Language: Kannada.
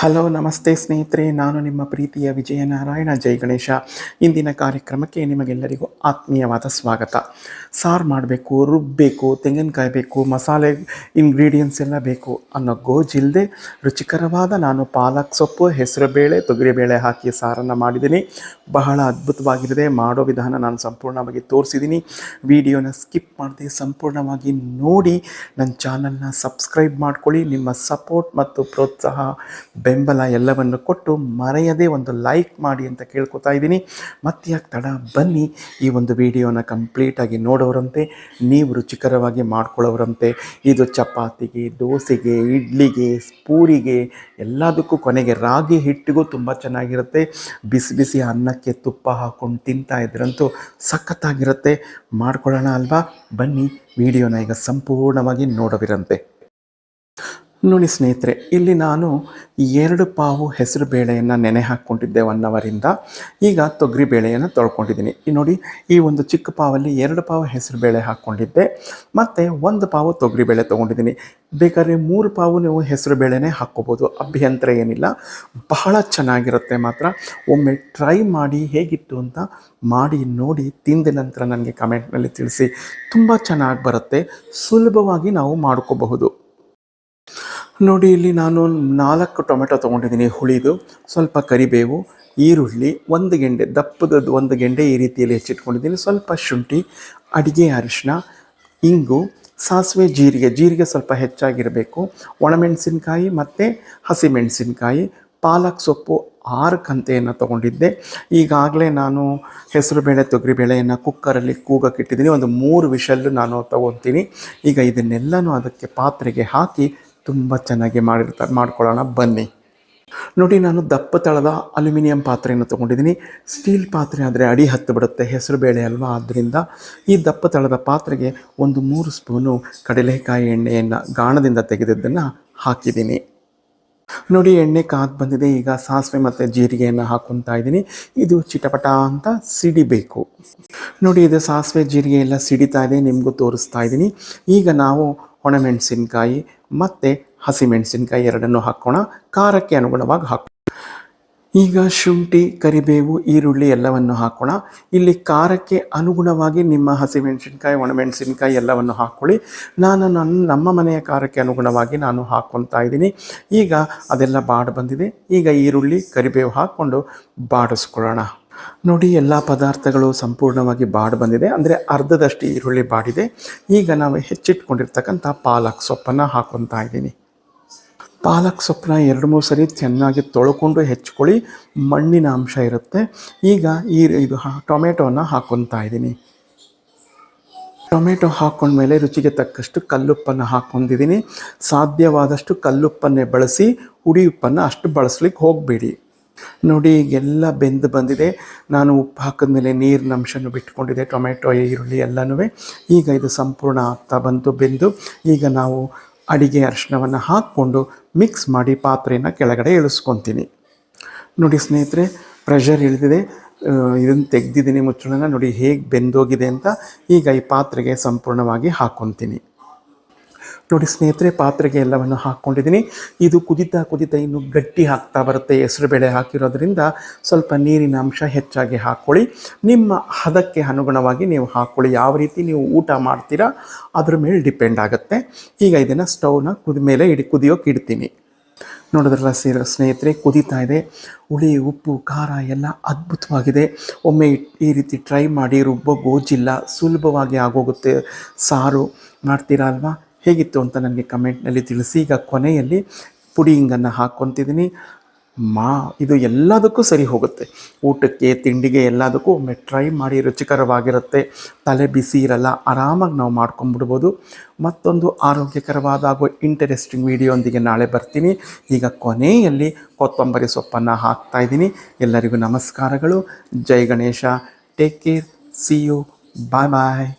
ಹಲೋ, ನಮಸ್ತೆ ಸ್ನೇಹಿತರೆ. ನಾನು ನಿಮ್ಮ ಪ್ರೀತಿಯ ವಿಜಯನಾರಾಯಣ ಜೈ ಗಣೇಶ. ಇಂದಿನ ಕಾರ್ಯಕ್ರಮಕ್ಕೆ ನಿಮಗೆಲ್ಲರಿಗೂ ಆತ್ಮೀಯವಾದ ಸ್ವಾಗತ. ಸಾರು ಮಾಡಬೇಕು ರುಬ್ಬಬೇಕು ತೆಂಗಿನಕಾಯಿ ಬೇಕು, ಮಸಾಲೆ ಇಂಗ್ರೀಡಿಯೆಂಟ್ಸ್ ಎಲ್ಲ ಬೇಕು ಅನ್ನೋ ಗೋಜಿಲ್ಲದೆ ರುಚಿಕರವಾದ ನಾನು ಪಾಲಕ್ ಸೊಪ್ಪು ಹೆಸರುಬೇಳೆ ತೊಗರಿಬೇಳೆ ಹಾಕಿ ಸಾರನ್ನು ಮಾಡಿದ್ದೀನಿ. ಬಹಳ ಅದ್ಭುತವಾಗಿರದೆ ಮಾಡೋ ವಿಧಾನ ನಾನು ಸಂಪೂರ್ಣವಾಗಿ ತೋರಿಸಿದ್ದೀನಿ. ವಿಡಿಯೋನ ಸ್ಕಿಪ್ ಮಾಡದೆ ಸಂಪೂರ್ಣವಾಗಿ ನೋಡಿ. ನನ್ನ ಚಾನಲ್ನ ಸಬ್ಸ್ಕ್ರೈಬ್ ಮಾಡ್ಕೊಳ್ಳಿ. ನಿಮ್ಮ ಸಪೋರ್ಟ್ ಮತ್ತು ಪ್ರೋತ್ಸಾಹ ಬೆಂಬಲ ಎಲ್ಲವನ್ನು ಕೊಟ್ಟು ಮರೆಯದೇ ಒಂದು ಲೈಕ್ ಮಾಡಿ ಅಂತ ಕೇಳ್ಕೊತಾ ಇದ್ದೀನಿ. ಮತ್ತೆ ಯಾಕೆ ತಡ ಬನ್ನಿ, ಈ ಒಂದು ವಿಡಿಯೋನ ಕಂಪ್ಲೀಟಾಗಿ ನೋಡೋರಂತೆ ನೀವು ರುಚಿಕರವಾಗಿ ಮಾಡ್ಕೊಳ್ಳೋರಂತೆ ಇದು ಚಪಾತಿಗೆ, ದೋಸೆಗೆ, ಇಡ್ಲಿಗೆ, ಪೂರಿಗೆ, ಎಲ್ಲದಕ್ಕೂ ಕೊನೆಗೆ ರಾಗಿ ಹಿಟ್ಟಿಗೂ ತುಂಬ ಚೆನ್ನಾಗಿರುತ್ತೆ. ಬಿಸಿ ಬಿಸಿ ಅನ್ನಕ್ಕೆ ತುಪ್ಪ ಹಾಕ್ಕೊಂಡು ತಿಂತಾ ಇದ್ರಂತೂ ಸಖತ್ತಾಗಿರುತ್ತೆ. ಮಾಡ್ಕೊಳ್ಳೋಣ ಅಲ್ವಾ? ಬನ್ನಿ, ವಿಡಿಯೋನ ಈಗ ಸಂಪೂರ್ಣವಾಗಿ ನೋಡೋವಿರಂತೆ. ನೋಡಿ ಸ್ನೇಹಿತರೆ, ಇಲ್ಲಿ ನಾನು ಎರಡು ಪಾವು ಹೆಸರು ಬೇಳೆಯನ್ನು ನೆನೆ ಹಾಕ್ಕೊಂಡಿದ್ದೆ ಒನ್ ಅವರಿಂದ ಈಗ ತೊಗರಿ ಬೇಳೆಯನ್ನು ತೊಳ್ಕೊಂಡಿದ್ದೀನಿ. ಈ ನೋಡಿ, ಈ ಒಂದು ಚಿಕ್ಕ ಪಾವಲ್ಲಿ ಎರಡು ಪಾವು ಹೆಸರು ಬೇಳೆ ಹಾಕ್ಕೊಂಡಿದ್ದೆ. ಮತ್ತು ಒಂದು ಪಾವು ತೊಗರಿ ಬೇಳೆ ತೊಗೊಂಡಿದ್ದೀನಿ. ಬೇಕಾದ್ರೆ ಮೂರು ಪಾವು ನೀವು ಹೆಸರು ಬೇಳೆನೇ ಹಾಕ್ಕೋಬೋದು. ಅಭ್ಯಂತರ ಏನಿಲ್ಲ. ಬಹಳ ಚೆನ್ನಾಗಿರುತ್ತೆ ಮಾತ್ರ. ಒಮ್ಮೆ ಟ್ರೈ ಮಾಡಿ ಹೇಗಿತ್ತು ಅಂತ ಮಾಡಿ ನೋಡಿ ತಿಂದ ನಂತರ ನನಗೆ ಕಮೆಂಟ್ನಲ್ಲಿ ತಿಳಿಸಿ. ತುಂಬ ಚೆನ್ನಾಗಿ ಬರುತ್ತೆ. ಸುಲಭವಾಗಿ ನಾವು ಮಾಡ್ಕೋಬಹುದು. ನೋಡಿ, ಇಲ್ಲಿ ನಾನು ನಾಲ್ಕು ಟೊಮೆಟೊ ತೊಗೊಂಡಿದ್ದೀನಿ, ಹುಳಿದು, ಸ್ವಲ್ಪ ಕರಿಬೇವು, ಈರುಳ್ಳಿ, ಒಂದು ಗೆಂಡೆ ದಪ್ಪದ ಒಂದು ಗೆಂಡೆ ಈ ರೀತಿಯಲ್ಲಿ ಹೆಚ್ಚಿಟ್ಕೊಂಡಿದ್ದೀನಿ. ಸ್ವಲ್ಪ ಶುಂಠಿ, ಅಡಿಗೆ ಅರಿಶಿನ ಇಂಗು, ಸಾಸಿವೆ, ಜೀರಿಗೆ ಜೀರಿಗೆ ಸ್ವಲ್ಪ ಹೆಚ್ಚಾಗಿರಬೇಕು. ಒಣಮೆಣಸಿನ್ಕಾಯಿ ಮತ್ತು ಹಸಿಮೆಣಸಿನ್ಕಾಯಿ, ಪಾಲಕ್ ಸೊಪ್ಪು ಆರು ಕಂತೆಯನ್ನು ತೊಗೊಂಡಿದ್ದೆ. ಈಗಾಗಲೇ ನಾನು ಹೆಸರುಬೇಳೆ, ತೊಗರಿಬೇಳೆಯನ್ನು ಕುಕ್ಕರಲ್ಲಿ ಕೂಗಕ್ಕಿಟ್ಟಿದ್ದೀನಿ ಒಂದು ಮೂರು ವಿಷಲ್ಲು ನಾನು ತೊಗೊತೀನಿ. ಈಗ ಇದನ್ನೆಲ್ಲನೂ ಅದಕ್ಕೆ ಪಾತ್ರೆಗೆ ಹಾಕಿ ತುಂಬ ಚೆನ್ನಾಗಿ ಮಾಡಿರ್ತಾರೆ ಮಾಡ್ಕೊಳ್ಳೋಣ, ಬನ್ನಿ. ನೋಡಿ, ನಾನು ದಪ್ಪ ತಳದ ಅಲ್ಯೂಮಿನಿಯಂ ಪಾತ್ರೆಯನ್ನು ತೊಗೊಂಡಿದ್ದೀನಿ. ಸ್ಟೀಲ್ ಪಾತ್ರೆ ಆದರೆ ಅಡಿ ಹತ್ತು ಬಿಡುತ್ತೆ ಹೆಸರು ಬೇಳೆ ಅಲ್ವಾ? ಆದ್ದರಿಂದ ಈ ದಪ್ಪ ತಳದ ಪಾತ್ರೆಗೆ ಒಂದು ಮೂರು ಸ್ಪೂನು ಕಡಲೆಕಾಯಿ ಎಣ್ಣೆಯನ್ನು ಗಾಣದಿಂದ ತೆಗೆದಿದ್ದನ್ನು ಹಾಕಿದ್ದೀನಿ. ನೋಡಿ, ಎಣ್ಣೆ ಕಾದು ಬಂದಿದೆ, ಈಗ ಸಾಸಿವೆ ಮತ್ತು ಜೀರಿಗೆಯನ್ನು ಹಾಕೊತಾ ಇದ್ದೀನಿ. ಇದು ಚಿಟಪಟ ಅಂತ ಸಿಡಿಬೇಕು. ನೋಡಿ, ಇದು ಸಾಸಿವೆ ಜೀರಿಗೆ ಎಲ್ಲ ಸಿಡಿತಾ ಇದೆ, ನಿಮಗೂ ತೋರಿಸ್ತಾ ಇದ್ದೀನಿ. ಈಗ ನಾವು ಒಣಮೆಣಸಿನ್ಕಾಯಿ ಮತ್ತು ಹಸಿಮೆಣಸಿನ್ಕಾಯಿ ಎರಡನ್ನು ಹಾಕೋಣ. ಖಾರಕ್ಕೆ ಅನುಗುಣವಾಗಿ ಹಾಕಿ ಈಗ ಶುಂಠಿ, ಕರಿಬೇವು, ಈರುಳ್ಳಿ ಎಲ್ಲವನ್ನು ಹಾಕೋಣ. ಇಲ್ಲಿ ಖಾರಕ್ಕೆ ಅನುಗುಣವಾಗಿ ನಿಮ್ಮ ಹಸಿಮೆಣಸಿನ್ಕಾಯಿ, ಒಣಮೆಣಸಿನ್ಕಾಯಿ ಎಲ್ಲವನ್ನು ಹಾಕ್ಕೊಳ್ಳಿ ನಾನು ನನ್ನ ನಮ್ಮ ಮನೆಯ ಖಾರಕ್ಕೆ ಅನುಗುಣವಾಗಿ ನಾನು ಹಾಕ್ಕೊತಾ ಇದ್ದೀನಿ. ಈಗ ಅದೆಲ್ಲ ಬಾಡ್ ಬಂದಿದೆ. ಈಗ ಈರುಳ್ಳಿ, ಕರಿಬೇವು ಹಾಕ್ಕೊಂಡು ಬಾಡಿಸ್ಕೊಳ್ಳೋಣ. ನೋಡಿ, ಎಲ್ಲ ಪದಾರ್ಥಗಳು ಸಂಪೂರ್ಣವಾಗಿ ಬಾಡ್ ಬಂದಿದೆ. ಅಂದರೆ ಅರ್ಧದಷ್ಟು ಈರುಳ್ಳಿ ಬಾಡಿದೆ ಈಗ ನಾವು ಹೆಚ್ಚಿಟ್ಕೊಂಡಿರ್ತಕ್ಕಂಥ ಪಾಲಕ್ ಸೊಪ್ಪನ್ನು ಹಾಕೊತಾ ಇದ್ದೀನಿ. ಪಾಲಕ್ ಸೊಪ್ಪನ್ನ ಎರಡು ಮೂರು ಸರಿ ಚೆನ್ನಾಗಿ ತೊಳ್ಕೊಂಡು ಹೆಚ್ಚಿಕೊಳ್ಳಿ ಮಣ್ಣಿನ ಅಂಶ ಇರುತ್ತೆ. ಈಗ ಈ ಇದು ಟೊಮೆಟೋನ ಹಾಕೊತಾ ಇದ್ದೀನಿ. ಟೊಮೆಟೊ ಹಾಕ್ಕೊಂಡ್ಮೇಲೆ ರುಚಿಗೆ ತಕ್ಕಷ್ಟು ಕಲ್ಲುಪ್ಪನ್ನು ಹಾಕ್ಕೊಂಡಿದ್ದೀನಿ ಸಾಧ್ಯವಾದಷ್ಟು ಕಲ್ಲುಪ್ಪನ್ನೇ ಬಳಸಿ, ಹುಡಿ ಉಪ್ಪನ್ನು ಅಷ್ಟು ಬಳಸ್ಲಿಕ್ಕೆ ಹೋಗಬೇಡಿ. ನೋಡಿ ಎಲ್ಲ ಬೆಂದು ಬಂದಿದೆ. ನಾನು ಉಪ್ಪು ಹಾಕಿದ್ಮೇಲೆ ನೀರಿನ ಅಂಶನೂ ಬಿಟ್ಕೊಂಡಿದೆ ಟೊಮೆಟೊ, ಈರುಳ್ಳಿ ಎಲ್ಲನೂ ಈಗ ಇದು ಸಂಪೂರ್ಣ ಆಗ್ತಾ ಬಂತು ಬೆಂದು, ಈಗ ನಾವು ಅಡಿಗೆ ಅರಿಶಿನವನ್ನು ಹಾಕ್ಕೊಂಡು ಮಿಕ್ಸ್ ಮಾಡಿ ಪಾತ್ರೆಯನ್ನು ಕೆಳಗಡೆ ಇಳಿಸ್ಕೊತೀನಿ. ನೋಡಿ ಸ್ನೇಹಿತರೆ ಪ್ರೆಷರ್ ಇಳಿದಿದೆ. ಇದನ್ನು ತೆಗೆದಿದ್ದೀನಿ ಮುಚ್ಚಳನ. ನೋಡಿ ಹೇಗೆ ಬೆಂದೋಗಿದೆ ಅಂತ ಈಗ ಈ ಪಾತ್ರೆಗೆ ಸಂಪೂರ್ಣವಾಗಿ ಹಾಕ್ಕೊತೀನಿ ನೋಡಿ ಸ್ನೇಹಿತರೆ, ಪಾತ್ರೆಗೆ ಎಲ್ಲವನ್ನು ಹಾಕ್ಕೊಂಡಿದ್ದೀನಿ ಇದು ಕುದಿತಾ ಕುದಿತಾ ಇನ್ನು ಗಟ್ಟಿ ಹಾಕ್ತಾ ಬರುತ್ತೆ. ಹೆಸರುಬೇಳೆ ಹಾಕಿರೋದ್ರಿಂದ ಸ್ವಲ್ಪ ನೀರಿನ ಅಂಶ ಹೆಚ್ಚಾಗಿ ಹಾಕ್ಕೊಳ್ಳಿ ನಿಮ್ಮ ಹದಕ್ಕೆ ಅನುಗುಣವಾಗಿ ನೀವು ಹಾಕ್ಕೊಳ್ಳಿ ಯಾವ ರೀತಿ ನೀವು ಊಟ ಮಾಡ್ತೀರಾ, ಅದ್ರ ಮೇಲೆ ಡಿಪೆಂಡ್ ಆಗುತ್ತೆ. ಈಗ ಇದನ್ನು ಸ್ಟೌವ್ನ ಕುದ ಮೇಲೆ ಇಡಿ, ಕುದಿಯೋಕೆ ಇಡ್ತೀನಿ. ನೋಡಿದ್ರಲ್ಲ ಸೇರ ಸ್ನೇಹಿತರೆ, ಕುದೀತಾ ಇದೆ. ಹುಳಿ, ಉಪ್ಪು, ಖಾರ ಎಲ್ಲ ಅದ್ಭುತವಾಗಿದೆ. ಒಮ್ಮೆ ಈ ರೀತಿ ಟ್ರೈ ಮಾಡಿ ರುಬ್ಬೋ ಗೋಜಿಲ್ಲ. ಸುಲಭವಾಗಿ ಆಗೋಗುತ್ತೆ. ಸಾರು ಮಾಡ್ತೀರಾ ಅಲ್ವಾ? ಹೇಗಿತ್ತು ಅಂತ ನನಗೆ ಕಮೆಂಟ್ನಲ್ಲಿ ತಿಳಿಸಿ. ಈಗ ಕೊನೆಯಲ್ಲಿ ಪುಡಿಂಗನ್ನು ಹಾಕ್ಕೊತಿದ್ದೀನಿ. ಮಾ, ಇದು ಎಲ್ಲದಕ್ಕೂ ಸರಿ ಹೋಗುತ್ತೆ. ಊಟಕ್ಕೆ, ತಿಂಡಿಗೆ ಎಲ್ಲದಕ್ಕೂ ಒಮ್ಮೆ ಟ್ರೈ ಮಾಡಿ, ರುಚಿಕರವಾಗಿರುತ್ತೆ. ತಲೆ ಬಿಸಿ ಇರಲ್ಲ, ಆರಾಮಾಗಿ ನಾವು ಮಾಡ್ಕೊಂಬಿಡ್ಬೋದು. ಮತ್ತೊಂದು ಆರೋಗ್ಯಕರವಾದ ಹಾಗೂ ಇಂಟರೆಸ್ಟಿಂಗ್ ವಿಡಿಯೋಂದಿಗೆ ನಾಳೆ ಬರ್ತೀನಿ. ಈಗ ಕೊನೆಯಲ್ಲಿ ಕೊತ್ತಂಬರಿ ಸೊಪ್ಪನ್ನು ಹಾಕ್ತಾಯಿದ್ದೀನಿ ಎಲ್ಲರಿಗೂ ನಮಸ್ಕಾರಗಳು. ಜೈ Ganesha. Take care see you bye bye